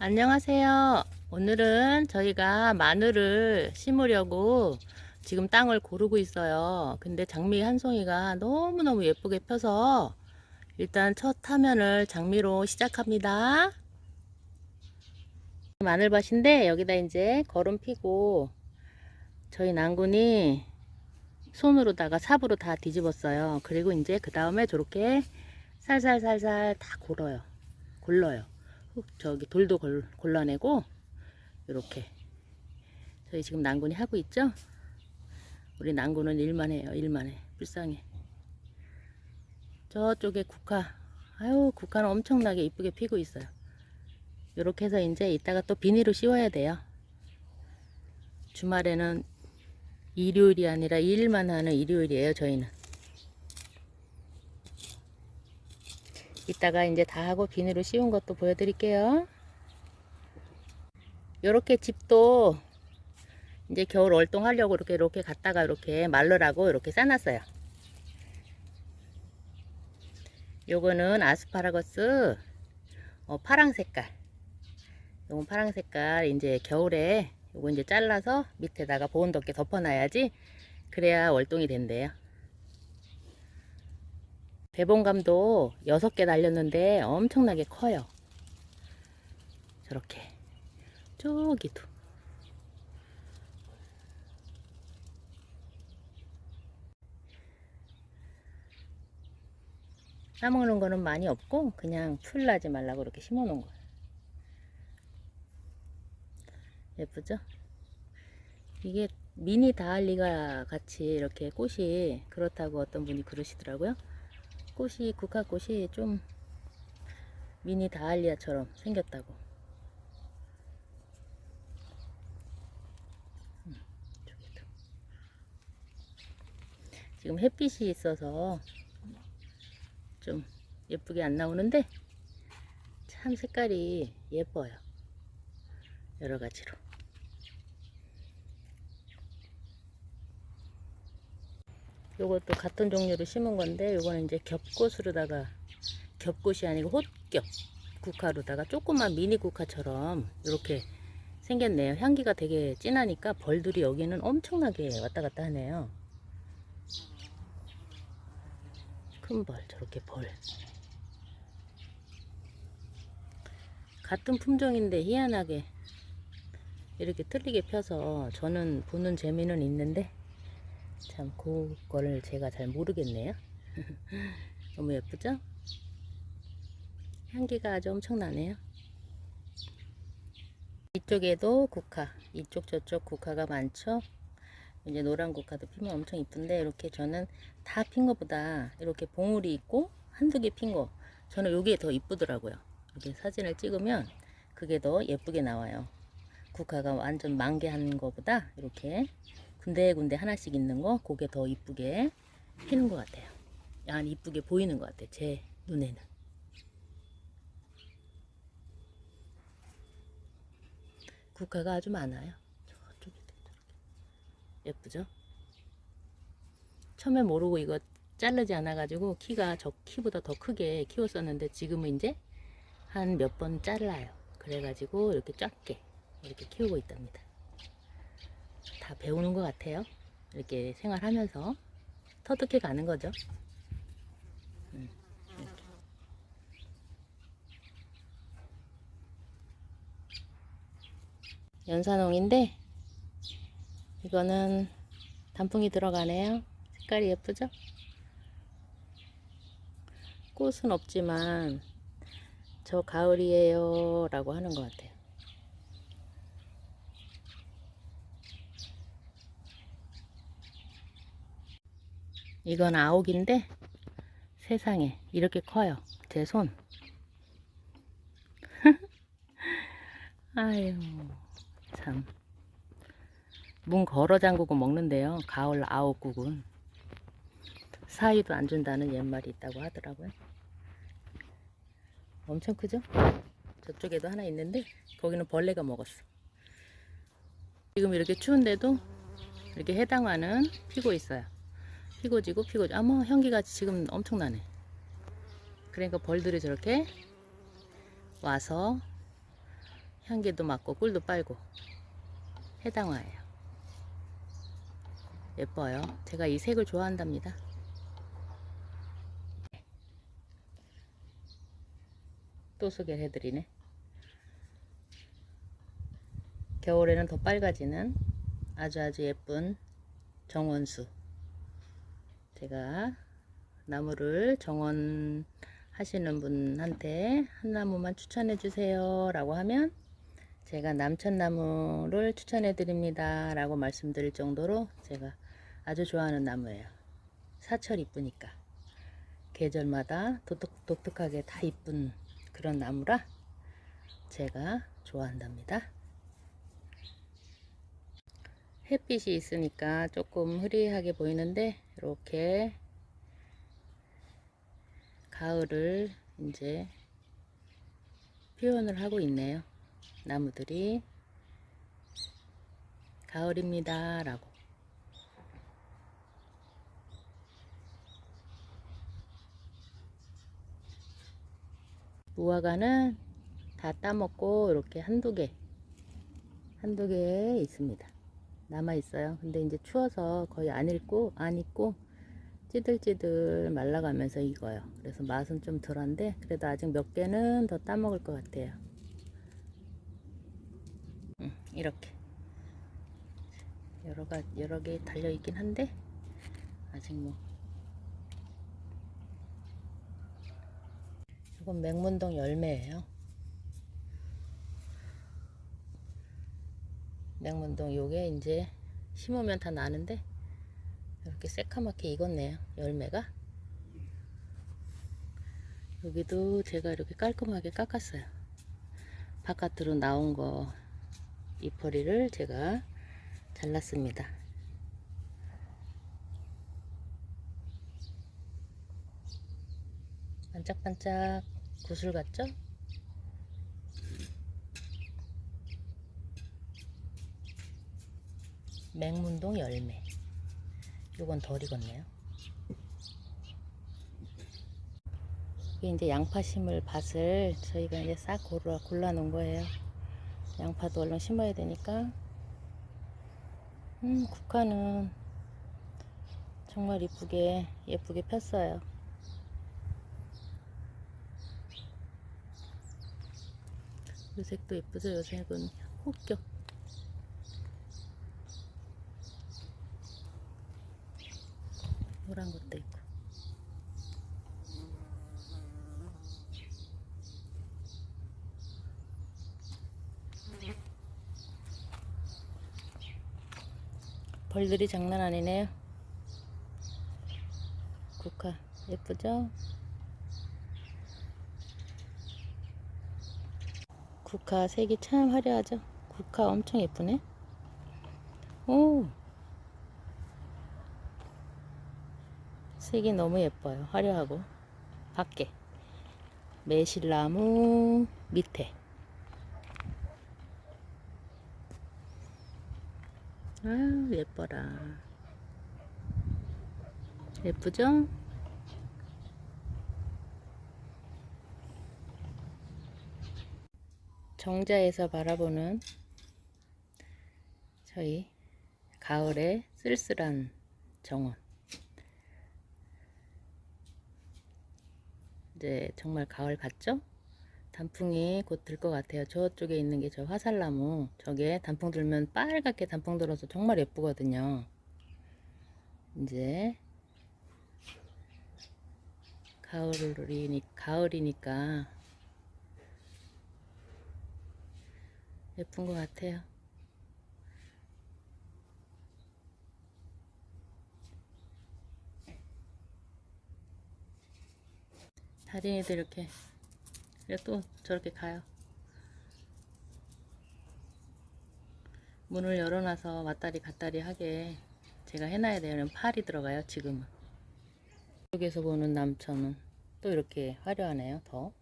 안녕하세요. 오늘은 저희가 마늘을 심으려고 지금 땅을 고르고 있어요. 근데 장미 한 송이가 너무너무 예쁘게 펴서 일단 첫 화면을 장미로 시작합니다. 마늘밭인데 여기다 이제 거름 피고 저희 난군이 손으로다가 삽으로 다 뒤집었어요. 그리고 이제 그 다음에 저렇게 살살살살 다 골어요. 골러요. 흙 저기 돌도 골, 골라내고 이렇게 저희 지금 난군이 하고 있죠? 우리 난군은 일만 해요. 일만 해. 불쌍해. 저쪽에 국화. 아유 국화는 엄청나게 이쁘게 피고 있어요. 이렇게 해서 이제 이따가 또 비닐로 씌워야 돼요. 주말에는 일요일이 아니라 일만 하는 일요일이에요. 저희는. 이따가 이제 다 하고 비닐로 씌운 것도 보여드릴게요. 요렇게 집도 이제 겨울 월동하려고 이렇게 이렇게 갖다가 이렇게 말르라고 이렇게 싸놨어요. 요거는 아스파라거스 어, 파랑 색깔. 요건 파랑 색깔 이제 겨울에 요거 이제 잘라서 밑에다가 보온 덮개 덮어놔야지 그래야 월동이 된대요. 배봉감도 6개 달렸는데 엄청나게 커요. 저렇게. 저기도. 따먹는 거는 많이 없고 그냥 풀 나지 말라고 이렇게 심어 놓은 거예요. 예쁘죠? 이게 미니 다알리가 같이 이렇게 꽃이 그렇다고 어떤 분이 그러시더라고요. 꽃이 국화꽃이 좀 미니 다알리아처럼 생겼다고. 음. 지금 햇빛이 있어서 좀 예쁘게 안 나오는데 참 색깔이 예뻐요. 여러 가지로. 요것도 같은 종류로 심은 건데 요거는 이제 겹꽃으로다가 겹꽃이 아니고 헛겹 국화로다가 조그만 미니 국화처럼 이렇게 생겼네요. 향기가 되게 진하니까 벌들이 여기는 엄청나게 왔다 갔다 하네요. 큰 벌, 저렇게 벌. 같은 품종인데 희한하게 이렇게 틀리게 펴서 저는 보는 재미는 있는데 참 그거를 제가 잘 모르겠네요. 너무 예쁘죠? 향기가 아주 엄청나네요. 이쪽에도 국화, 이쪽 저쪽 국화가 많죠. 이제 노란 국화도 피면 엄청 이쁜데 이렇게 저는 다 핀 것보다 이렇게 봉우리 있고 한두 개 핀 거 저는 요게 더 이쁘더라고요. 이렇게 사진을 찍으면 그게 더 예쁘게 나와요. 국화가 완전 만개한 거보다 이렇게 군데군데 하나씩 있는 거 그게 더 이쁘게 피는 것 같아요. 안 이쁘게 보이는 것 같아요. 제 눈에는. 국화가 아주 많아요. 저쪽에 예쁘죠? 처음에 모르고 이거 자르지 않아가지고 키가 저 키보다 더 크게 키웠었는데 지금은 이제 한 몇 번 잘라요. 그래가지고 이렇게 작게 이렇게 키우고 있답니다. 다 배우는 것 같아요. 이렇게 생활하면서 터득해 가는 거죠. 음, 이렇게. 연산홍인데 이거는 단풍이 들어가네요. 색깔이 예쁘죠? 꽃은 없지만 저 가을이에요 라고 하는 것 같아요. 이건 아옥인데 세상에 이렇게 커요. 제 손. 아유 참. 문 걸어 잠그고 먹는데요. 가을 아옥국은 사이도 안 준다는 옛말이 있다고 하더라고요. 엄청 크죠? 저쪽에도 하나 있는데 거기는 벌레가 먹었어. 지금 이렇게 추운데도 이렇게 해당화는 피고 있어요. 피고 지고 피고 지고 아마 향기가 지금 엄청나네. 그러니까 벌들이 저렇게 와서 향기도 맡고 꿀도 빨고 해당화예요. 예뻐요. 제가 이 색을 좋아한답니다. 또 소개를 해드리네. 겨울에는 더 빨가지는 아주 아주 예쁜 정원수. 제가 나무를 정원 하시는 분한테 한 나무만 추천해 주세요 라고 하면 제가 남천나무를 추천해 드립니다 라고 말씀드릴 정도로 제가 아주 좋아하는 나무예요. 사철 이쁘니까. 계절마다 독특, 독특하게 다 이쁜 그런 나무라 제가 좋아한답니다 햇빛이 있으니까 조금 흐리하게 보이는데 이렇게 가을을 이제 표현을 하고 있네요. 나무들이 가을입니다. 라고. 무화과는 다 따먹고 이렇게 한두 개, 한두 개 있습니다. 남아 있어요. 근데 이제 추워서 거의 안 익고, 안 익고, 찌들찌들 말라가면서 익어요. 그래서 맛은 좀 덜한데 그래도 아직 몇 개는 더 따먹을 것 같아요. 음, 이렇게 여러 가 여러 개 달려 있긴 한데 아직 뭐 이건 맹문동 열매예요. 맹문동 요게 이제 심으면 다 나는데 이렇게 새카맣게 익었네요. 열매가. 여기도 제가 이렇게 깔끔하게 깎았어요. 바깥으로 나온 거 잎허리를 제가 잘랐습니다. 반짝반짝 구슬 같죠? 맹문동 열매. 요건 덜 익었네요. 이게 이제 양파 심을 밭을 저희가 이제 싹 골라, 골라 놓은 거예요. 양파도 얼른 심어야 되니까. 음, 국화는 정말 이쁘게, 예쁘게 폈어요. 요 색도 예쁘죠? 요 색은 혹격. 노란 것도 있고. 벌들이 장난 아니네요. 국화 예쁘죠? 국화 색이 참 화려하죠? 국화 엄청 예쁘네. 오, 색이 너무 예뻐요. 화려하고. 밖에. 매실나무 밑에. 아 예뻐라. 예쁘죠? 정자에서 바라보는 저희 가을의 쓸쓸한 정원. 이제 정말 가을 같죠? 단풍이 곧 들 것 같아요. 저쪽에 있는 게 저 화살나무. 저게 단풍 들면 빨갛게 단풍 들어서 정말 예쁘거든요. 이제 가을이 가을이니까 예쁜 것 같아요. 다린이들 이렇게 그래 또 저렇게 가요. 문을 열어놔서 왔다리 갔다리 하게 제가 해놔야 돼요. 팔이 들어가요 지금은. 여기서 보는 남천은 또 이렇게 화려하네요. 더.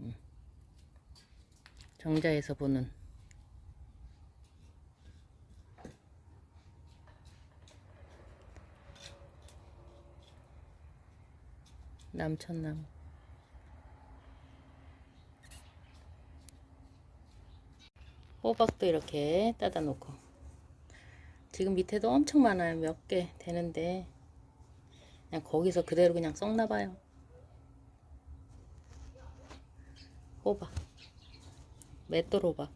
음. 정자에서 보는 남천나무. 호박도 이렇게 따다 놓고. 지금 밑에도 엄청 많아요. 몇 개 되는데. 그냥 거기서 그대로 그냥 썩나 봐요. 호박. 맷돌 호박.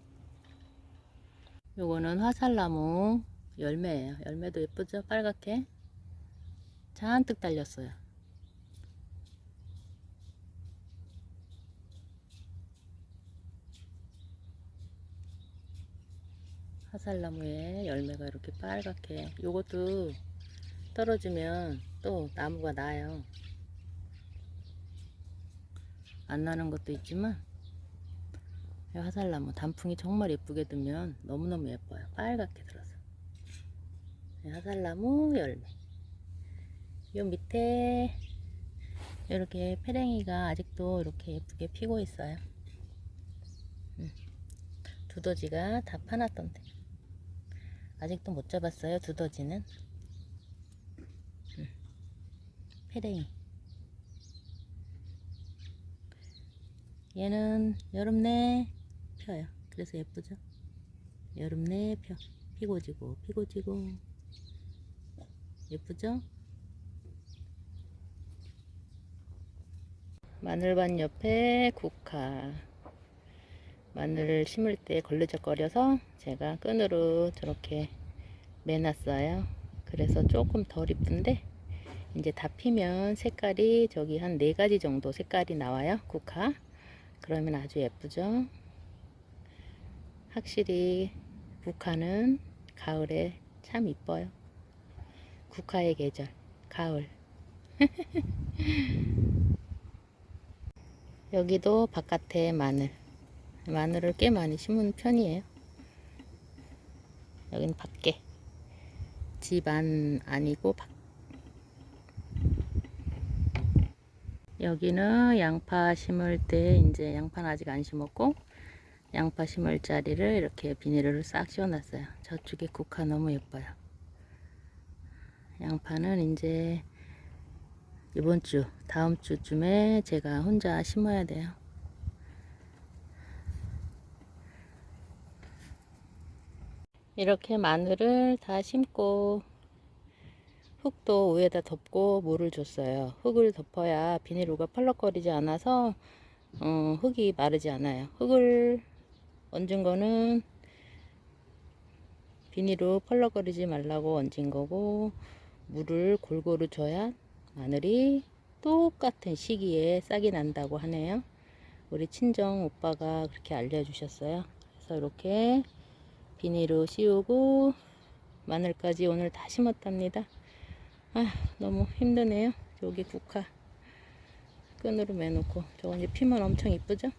요거는 화살나무 열매예요. 열매도 예쁘죠? 빨갛게. 잔뜩 달렸어요. 화살나무에 열매가 이렇게 빨갛게. 요것도 떨어지면 또 나무가 나요. 안 나는 것도 있지만 이 화살나무 단풍이 정말 예쁘게 들면 너무너무 예뻐요. 빨갛게 들어서. 이 화살나무 열매. 요 밑에 이렇게 페랭이가 아직도 이렇게 예쁘게 피고 있어요. 음. 두더지가 다 파놨던데. 아직도 못 잡았어요. 두더지는. 음. 페랭이. 얘는 여름 내 펴요. 그래서 예쁘죠? 여름 내 펴. 피고 지고 피고 지고 예쁘죠? 마늘밭 옆에 국화 마늘을 심을 때 걸리적거려서 제가 끈으로 저렇게 매놨어요. 그래서 조금 덜 이쁜데 이제 다 피면 색깔이 저기 한네 가지 정도 색깔이 나와요. 국화. 그러면 아주 예쁘죠. 확실히 국화는 가을에 참 이뻐요. 국화의 계절, 가을. 여기도 바깥에 마늘. 마늘을 꽤 많이 심은 편이에요. 여긴 밖에. 집 안 아니고 밖. 여기는 양파 심을 때 이제 양파는 아직 안 심었고 양파 심을 자리를 이렇게 비닐을 싹 씌워놨어요. 저쪽에 국화 너무 예뻐요. 양파는 이제 이번 주, 다음 주쯤에 제가 혼자 심어야 돼요. 이렇게 마늘을 다 심고 흙도 위에다 덮고 물을 줬어요. 흙을 덮어야 비닐우가 펄럭거리지 않아서 어, 흙이 마르지 않아요. 흙을 얹은 거는 비닐로 펄럭거리지 말라고 얹은 거고 물을 골고루 줘야 마늘이 똑같은 시기에 싹이 난다고 하네요. 우리 친정 오빠가 그렇게 알려주셨어요. 그래서 이렇게 비닐로 씌우고 마늘까지 오늘 다 심었답니다. 아 너무 힘드네요. 여기 국화 끈으로 매놓고 저거 이제 피면 엄청 이쁘죠?